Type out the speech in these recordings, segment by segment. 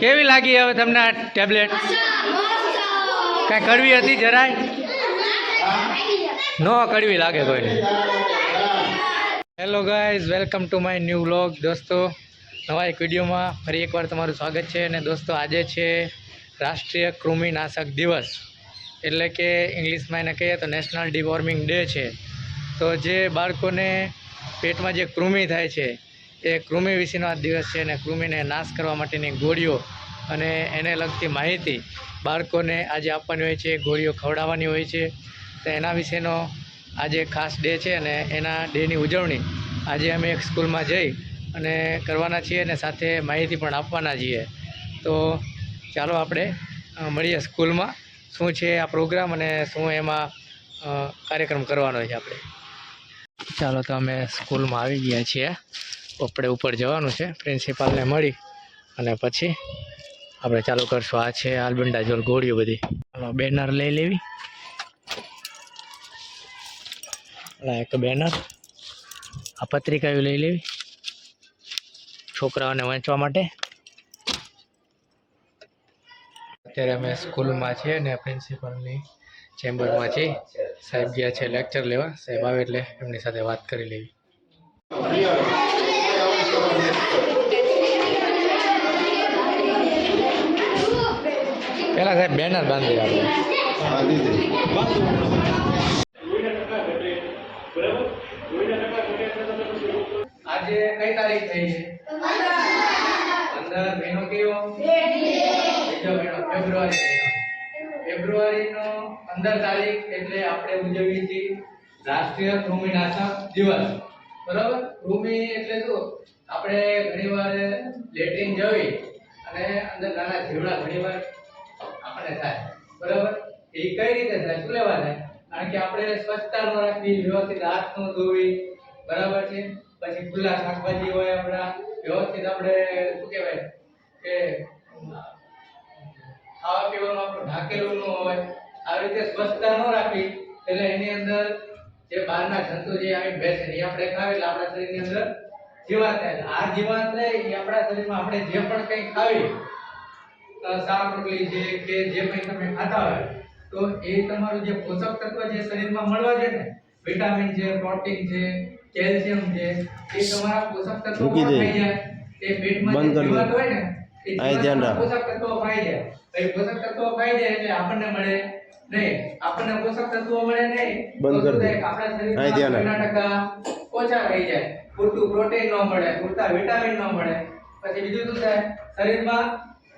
કેવી લાગી હવે તમને આ ટેબ્લેટ કાંઈ કડવી હતી જરાય? નો કડવી લાગે કોઈને hello guys welcome to my new vlog દોસ્તો, નવા એક વિડીયોમાં ફરી એકવાર તમારું સ્વાગત છે અને દોસ્તો, આજે છે રાષ્ટ્રીય કૃમિનાશક દિવસ. એટલે કે ઇંગ્લિશમાં એને કહીએ તો નેશનલ ડિવોર્મિંગ ડે છે. તો જે બાળકોને પેટમાં જે કૃમિ થાય છે એ કૃમિ વિશેનો આ દિવસ છે અને કૃમિને નાશ કરવા માટેની ગોળીઓ અને એને લગતી માહિતી બાળકોને આજે આપવાની હોય છે, ગોળીઓ ખવડાવવાની હોય છે. તો એના વિશેનો આજે ખાસ ડે છે અને એના ડેની ઉજવણી આજે અમે એક સ્કૂલમાં જઈ અને કરવાના છીએ અને સાથે માહિતી પણ આપવાના છીએ. તો ચાલો આપણે મળીએ સ્કૂલમાં શું છે આ પ્રોગ્રામ અને શું એમાં કાર્યક્રમ કરવાનો છે આપણે. ચાલો તો અમે સ્કૂલમાં આવી ગયા છીએ. આપણે ઉપર જવાનું છે પ્રિન્સિપાલને મળી અને પછી આપણે ચાલુ કરશું. આ છે આલબંડા ગોળીઓ બધી. ચાલો બેનર લઈ લેવી. એક બેનર. આ પત્રિકાઓ લઈ લેવી છોકરાઓને વાંચવા માટે. અત્યારે અમે સ્કૂલમાં છીએ ને પ્રિન્સિપલની ચેમ્બરમાં છીએ. સાહેબ ગયા છે લેક્ચર લેવા. સાહેબ આવે એટલે એમની સાથે વાત કરી લેવી. પહેલાં સાહેબ બેનર બાંધી આપણે આજે કઈ તારીખ થઈ છે? પંદર મહિનો કયો? બીજો મહિનો ફેબ્રુઆરી ફેબ્રુઆરીનો પંદર તારીખ એટલે આપણે ઉજવીએ છીએ રાષ્ટ્રીય કૃમિનાશક દિવસ. બરાબર? કૃમિ એટલે શું? આપણે ઘણીવાર લેટ્રિન જવી અને અંદર નાના જીવડા ઘણીવાર આપણને થાય. બરાબર? એ કઈ રીતે થાય? શું લેવા થાય? કારણ કે આપણે સ્વચ્છતા ન રાખવી, વ્યવસ્થિત હાથ ન ધોવી, બરાબર છે? પછી ખુલ્લા શાકભાજી હોય આપણા, વ્યવસ્થિત આપણે, શું કહેવાય? કે, ખાવા પીવાનું આપણું ઢાંકેલું ન હોય. આવી રીતે સ્વચ્છતા ન રાખવી, એટલે એની અંદર જે બહારના જંતુ જે આવી બેસે એ આપણે ખાવી એટલે આપણા શરીરની અંદર જીવાત આ જીવાત એ આપણા શરીરમાં આપણે જે પણ કંઈ ખાવી રોટલી છે કે જે કંઈ તમે ખાતા હોય તો એ તમારું જે પોષક તત્વ જે શરીરમાં મળવા છે ને વિટામિન છે પ્રોટીન છે કેલ્શિયમ છે એ તમારા પોષક તત્વો ખાઈ જાય. એ પેટમાં જે. જીવાત હોય ને અહીં ધ્યાન રાખ. પોષક તત્વો ખાઈ જાય. પોષક તત્વો ખાઈ જાય એટલે આપણને મળે નહીં. આપણને પોષક તત્વો મળે નહીં બંધ કરી દે. આપણા શરીરમાં ઓછા રહી જાય. પૂરતું પ્રોટીન ન મળે, પૂરતા વિટામિન ન મળે. પછી બીજું શું થાય? શરીરમાં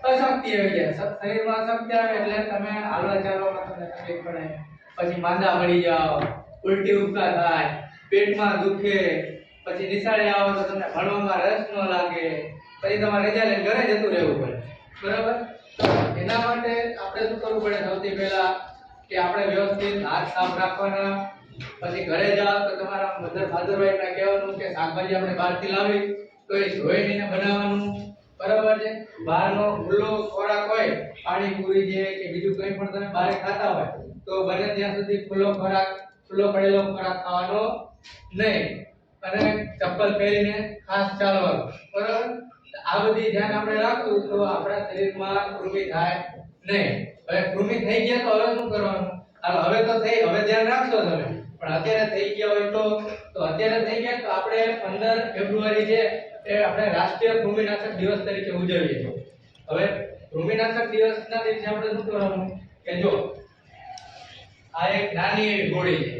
અશક્તિ આવી જાય. શરીરમાં અશક્તિ આવે એટલે તમે હાલવા ચાલવામાં તમને તકલીફ પડે. પછી માંદા પડી જાઓ, ઉલટી ઉપકા થાય, પેટમાં દુખે, પછી નિશાળે આવો તો તમને ભણવામાં રસ ન લાગે. પછી તમારે રજા લઈને ઘરે જતું રહેવું પડે. બરાબર? તો એના માટે આપણે શું કરવું પડે? સૌથી પહેલા કે આપણે વ્યવસ્થિત હાથ સાફ રાખવાના પછી ઘરે જાઓ તો તમારા મધર ફાધર એમને કહેવાનું કે શાકભાજી આપણે બહારથી લાવી, તો એ ધોઈને બનાવવાનું. બરાબર છે? બહારનો ખુલ્લો ખોરાક હોય પાણીપુરી છે કે બીજું કંઈ પણ તમે બહાર ખાતા હોય, તો બને ત્યાં સુધી ખુલ્લો ખોરાક, ખુલ્લો પડેલો ખોરાક ખાવાનો નહીં. અને ચપ્પલ પહેરીને ખાસ ચાલવાનું. બરાબર? આ બધી ધ્યાન આપણે રાખશું તો આપણા શરીરમાં કૃમિ થાય નહીં. હવે કૃમિ થઈ ગયા તો હવે શું કરવાનું? હવે તો થઈ, હવે ધ્યાન રાખશો તમે. પણ અત્યારે થઈ ગયા હોય તો તો અત્યારે થઈ ગયા તો આપણે 15 ફેબ્રુઆરી છે એ આપણે રાષ્ટ્રીય કૃમિનાશક દિવસ તરીકે ઉજવીએ છીએ. હવે કૃમિનાશક દિવસના દિવસે આપણે શું કરવાનું? કે જો, આ એક નાની ગોળી છે.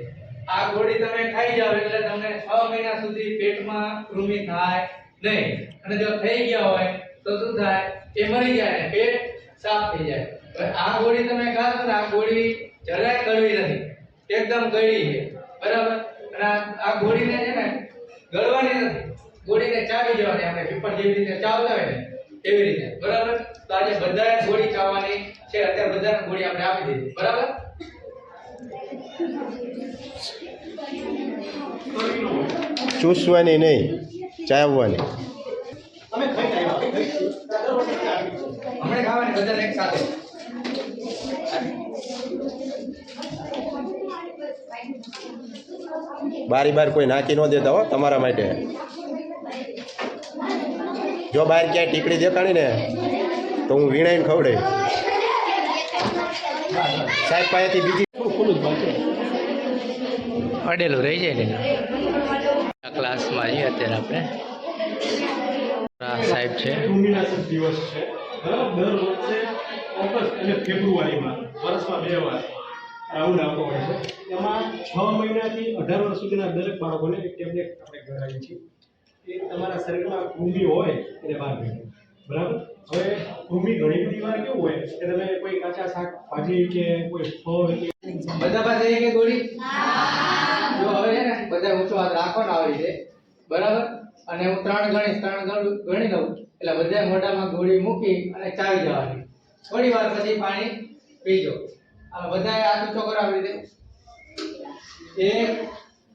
આ ગોળી તમે ખાઈ જાવ એટલે તમને 6 મહિના સુધી પેટમાં કૃમિ થાય નહીં. અને જો થઈ ગયા હોય, તો શું થાય? એ મરી જાય પેટ સાફ થઈ જાય. હવે આ ગોળી તમે ખાશો ને, આ ગોળી જરાય કડવી નથી. એકદમ ગળી છે. બરાબર? અને આ- ગોળીને છે ને ગળવાની નથી. ગોળીને ચાવી જવાની આપણે પીપળ જેવી રીતે ચાવતા હોય ને એવી રીતે. બરાબર? તો આજે બધાને ગોળી ચાવવાની છે. અત્યારે બધાને ગોળી આપણે આપી દીધી. બરાબર? ચૂસવાની નહીં ચાવવાની. હમણાં ખાવાની બધાને એક સાથે. બારી બાર કોઈ નાખી ન દેતા હો તમારા માટે. જો બહાર ક્યાંય ટીકડી દેખાણી ને તો હું વીણાઈને ખવડે. સાહેબ પાસેથી બીજી અડેલું રહી જાય ને. ક્લાસમાં જઈએ અત્યારે આપણે. સાહેબ છે. દિવસ છે. દર વર્ષે ઓગસ્ટ અને ફેબ્રુઆરીમાં વર્ષમાં બે વાર. રાઉન્ડ આવતો હોય છે. એમાં છ મહિનાથી અઢાર વર્ષ સુધીના દરેક બાળકોને એક ટેબ્લેટ આપણે કરાવીએ છીએ. એ તમારા શરીરમાં કૃમિ હોય એને બહાર કાઢે. બરાબર? હવે કૃમિ ઘણી બધી વાર કેવું હોય કે તમે કોઈ કાચા શાકભાજી કે કોઈ ફળ કે બધા પાસે એક ગોળી? જો હવે છે ને, બધા ઊંચો હાથ રાખો ને આવી રીતે. બરાબર? અને હું ત્રણ ગણીશ, ત્રણ ગણી લઉં. એટલે બધા મોઢામાં ગોળી મૂકી અને ચાવી જવાની. થોડી વાર પછી પાણી પીજો આ બધાએ હાથ ઊંચો કરો આવી રીતે એક,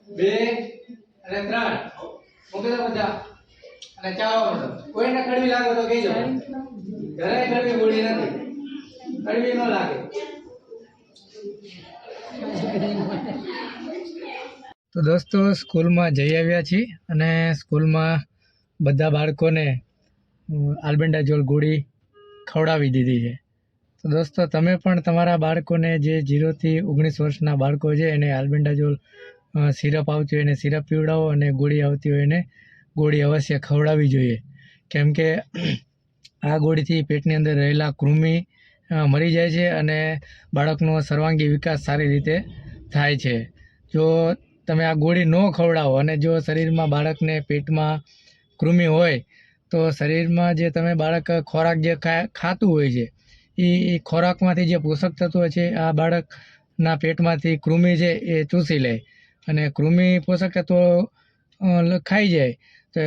બે અને ત્રણ. મૂકી દો બધા? અને ચાલો માંડો કોઈને કડવી લાગે તો કહેજો. ઘરે કડવી ગોળી નથી. કડવી ન લાગે. તો દોસ્તો, સ્કૂલમાં જઈ આવ્યા છીએ અને સ્કૂલમાં બધા બાળકોને આલ્બેન્ડાજોલ ગોળી ખવડાવી દીધી છે. તો દોસ્તો, તમે પણ તમારા બાળકોને જે જીરોથી ઓગણીસ વર્ષના બાળકો છે, એને આલ્બેન્ડાજોલ સિરપ આવતી હોય એને સિરપ પીવડાવો અને ગોળી આવતી હોય એને ગોળી અવશ્ય ખવડાવવી જોઈએ. કેમ કે આ ગોળીથી પેટની અંદર રહેલા કૃમિ મરી જાય છે અને બાળકનો સર્વાંગી વિકાસ સારી રીતે થાય છે. જો તમે આ ગોળી ન ખવડાવો અને જો શરીરમાં બાળકને પેટમાં કૃમિ હોય, તો શરીરમાં જે તમે બાળક ખોરાક જે ખાતું હોય છે એ એ ખોરાકમાંથી જે પોષક તત્વો છે, આ બાળકના પેટમાંથી કૃમિ છે એ ચૂસી લે. અને કૃમિ પોષક તત્વો ખાઈ જાય, તો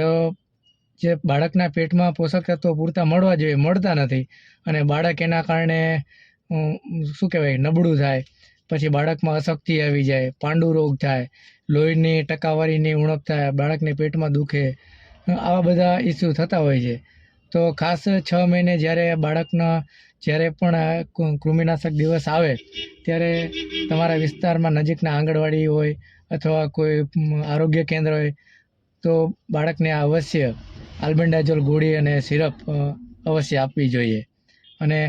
જે બાળકના પેટમાં પોષક તત્વો પૂરતા મળવા જોઈએ, મળતા નથી. અને બાળક એના કારણે શું કહેવાય, નબળું થાય. પછી બાળકમાં અશક્તિ આવી જાય, પાંડુ રોગ થાય, લોહીની ટકાવારીની ઉણપ થાય, બાળકને પેટમાં દુખે આવા બધા ઇસ્યુ થતા હોય છે. તો ખાસ છ મહિને જ્યારે બાળકના જ્યારે પણ કૃમિનાશક દિવસ આવે, ત્યારે તમારા વિસ્તારમાં નજીકના આંગણવાડી હોય અથવા કોઈ આરોગ્ય કેન્દ્ર હોય, તો બાળકને અવશ્ય આલ્બેન્ડાજોલ ગોળી અને સિરપ અવશ્ય આપવી જોઈએ. અને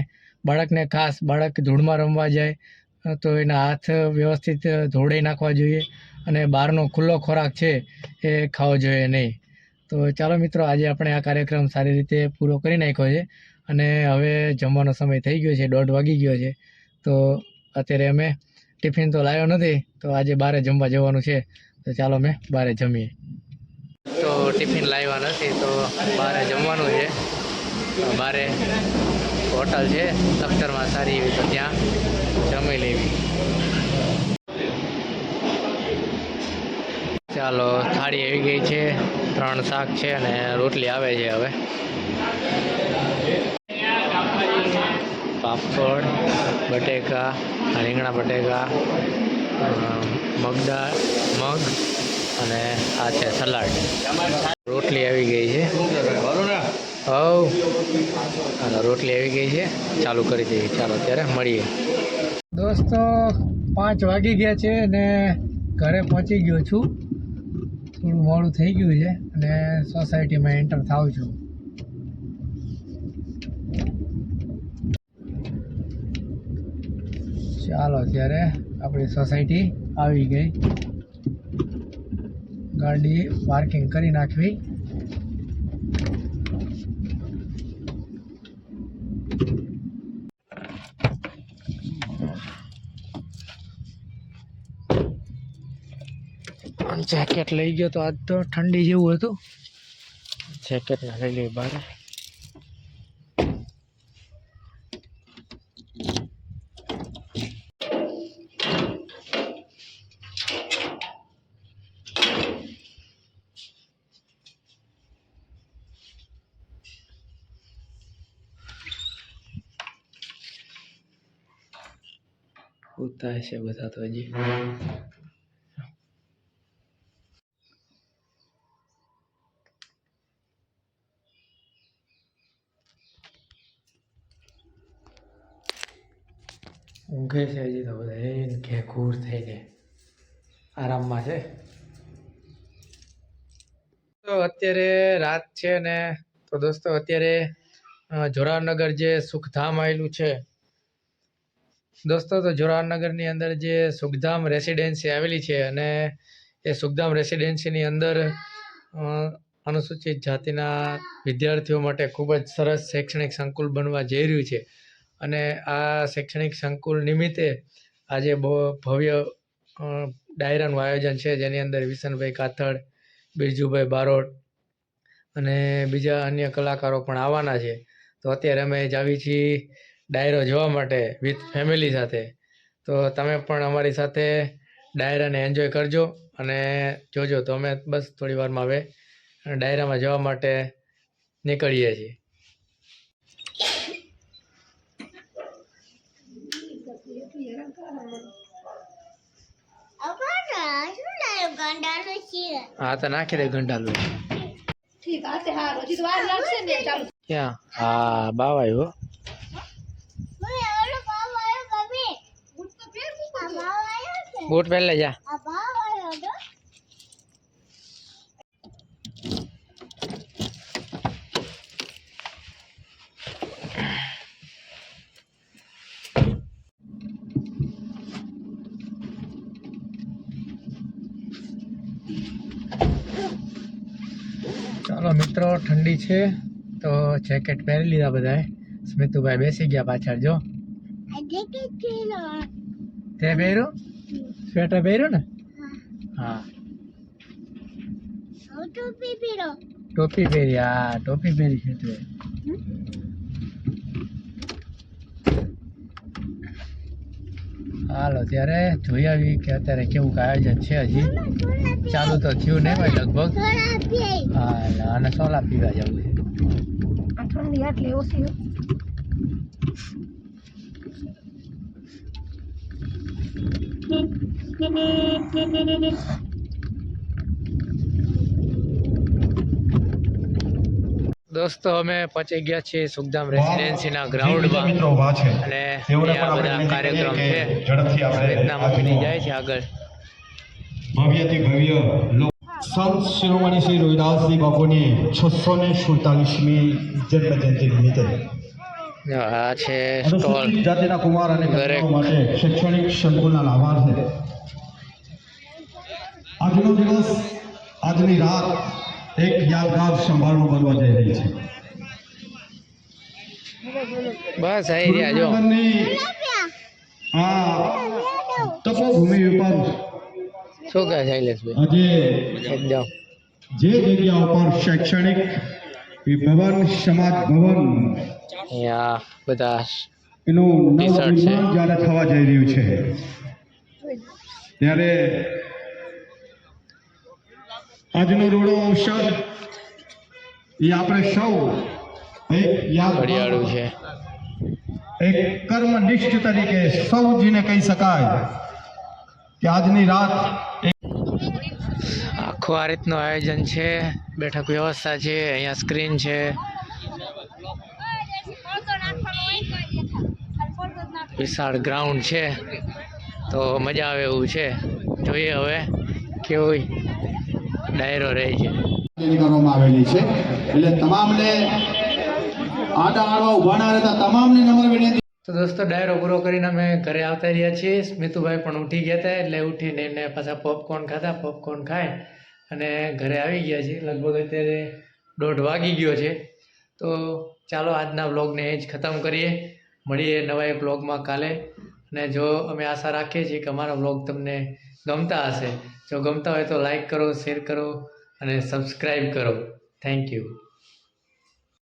બાળકને ખાસ, બાળક ધૂળમાં રમવા જાય તો એના હાથ વ્યવસ્થિત ધોળાઈ નાખવા જોઈએ અને બહારનો ખુલ્લો ખોરાક છે એ ખાવો જોઈએ નહીં. તો ચાલો મિત્રો, આજે આપણે આ કાર્યક્રમ સારી રીતે પૂરો કરી નાખ્યો છે અને હવે જમવાનો સમય થઈ ગયો છે, દોઢ વાગી ગયો છે. તો અત્યારે અમે ટિફિન તો લાવ્યો નથી, તો આજે બહારે જમવા જવાનું છે. તો ચાલો અમે બહારે જમીએ. તો ટિફિન લાવ્યા નથી, તો બહાર જમવાનું છે. બારે હોટલ છે લખતરમાં સારી એવી તો ત્યાં જમી લેવી. ચાલો, થાળી આવી ગઈ છે. ત્રણ શાક છે અને રોટલી આવે છે હવે. પાપડ, બટેકા, રીંગણા બટેકા મગદાળ, મગ અને આ છે સલાડ. રોટલી આવી ગઈ છે. હવ. અને રોટલી આવી ગઈ છે. ચાલુ કરી દઈએ. ચાલો ત્યારે મળીએ. દોસ્તો, પાંચ વાગી ગયા છે અને ઘરે પહોંચી ગયો છું. થોડું મોડું થઈ ગયું છે અને સોસાયટીમાં એન્ટર થાઉં છું. ચાલો ત્યારે આપણી સોસાયટી આવી ગઈ. ગાડી પાર્કિંગ કરી નાખવી. જેકેટ લઈ ગયો તો આજ તો ઠંડી જેવું હતું. જેકેટ લઈ લઈ બહાર. ઉતાર છે બધા તો હજી. ઊંઘે છે હજી તો બધા. ઘેઘૂર થઈ ઘૂર આરામમાં છે. તો અત્યારે રાત છે ને તો દોસ્તો અત્યારે અ, જે સુખધામ આવેલું છે. દોસ્તો તો જોરાવરનગરની અંદર જે સુખધામ રેસિડેન્સી આવેલી છે અને એ સુખધામ રેસિડેન્સીની અંદર અનુસૂચિત જાતિના વિદ્યાર્થીઓ માટે ખૂબ જ સરસ શૈક્ષણિક સંકુલ બનવા જઈ રહ્યું છે. અને આ શૈક્ષણિક સંકુલ નિમિત્તે આજે બહુ ભવ્ય ડાયરાનું આયોજન છે. જેની અંદર વિસનભાઈ કાથડ, બિરજુભાઈ બારોટ અને બીજા અન્ય કલાકારો પણ આવવાના છે. તો અત્યારે અમે જાવી છીએ ડાયરો જોવા માટે વિથ ફેમિલી સાથે. તો તમે પણ અમારી સાથે ડાયરાને એન્જોય કરજો અને જોજો તો અમે બસ થોડી વારમાં હવે ડાયરામાં જવા માટે નીકળીએ છીએ. હા તો નાખી દે ઘંટાલું ઠીક આ તે હારું. હજી તો વાર લાગશે ને ચાલુ. ક્યાં? હા. બાવ આવ્યો બૂટ પહેરલે જા ચાલો મિત્રો ઠંડી છે તો જેકેટ પહેરી લીધા બધાએ. સ્મિતુભાઈ બેસી ગયા પાછળ જો. તે પહેર્યું? સ્વેટર પહેર્યું ને? હા. ટોપી પહેરી હા ટોપી પહેરી છે તું. હાલો, ત્યારે જોઈ આવી કે અત્યારે કેવું આયોજન છે હજી. ચાલુ તો થયું નહીં હોય લગભગ. હા અને સોલા પીવા જવું છે આ ઠંડી આટલી ઓછી દોસ્તો અમે પહોંચી ગયા છીએ સુખધામ રેસિડેન્સીના ગ્રાઉન્ડમાં અને ત્યાં બધા કાર્યક્રમ છે. રીતના મૂકીને જાય છે આગળ. ભવ્યથી ભવ્ય સંત શિરોમણી શ્રી રોહિદાસજી બાપુની છસો ને સુડતાલીસમી જન્મ જયંતિ નિમિત્તે. આ છે સ્ટોલ. જાતિના કુમાર અને દરેક- માટે શૈક્ષણિક સંકુલના લાભાર્થે. આજનો દિવસ આજની રાત એક યાદગાર સંભાળો બનવા જઈ રહી છે. બસ આવી રહ્યા જો. હા આ તપોભૂમિ ઉપર શું કહે શૈલેષભાઈ? આજે જે જગ્યા ઉપર શૈક્ષણિક ભવન સમાજ ભવન બધા એનું. નવનિર્માણ જ્યારે થવા જઈ રહ્યું છે ત્યારે આજનો રૂડો અવસર એ આપણે સૌ એક યાદ ઘડિયાળું છે. એક કર્મનિષ્ઠ તરીકે સૌ જીને કહી શકાય કે આજની રાત આખું આ રીતનું આયોજન છે બેઠક વ્યવસ્થા છે અહીંયા સ્ક્રીન છે. વિશાળ ગ્રાઉન્ડ છે તો મજા આવે એવું છે. જોઈએ હવે કેવું ડાયરો રહે છે. કરવામાં આવેલી છે. એટલે તમામને આડા આડવા ઊભા ના રહેતા તમામને નમ્ર વિનંતી. તો દોસ્તો ડાયરો પૂરો કરીને અમે ઘરે આવતા રહ્યા છીએ. સ્મિતુભાઈ પણ ઉઠી ગયા હતા એટલે ઉઠીને એને પાછા પોપકોર્ન ખાતા પોપકોર્ન ખાય અને ઘરે આવી ગયા છીએ. લગભગ અત્યારે દોઢ વાગી ગયો છે. તો ચાલો આજના વ્લોગને એ જ ખતમ કરીએ. મળીએ નવા એક વ્લોગમાં કાલે. અને જો અમે આશા રાખીએ છીએ કે અમારા વ્લોગ તમને ગમતા હશે જો ગમતા હોય તો લાઈક કરો શેર કરો અને સબસ્ક્રાઈબ કરો. Thank you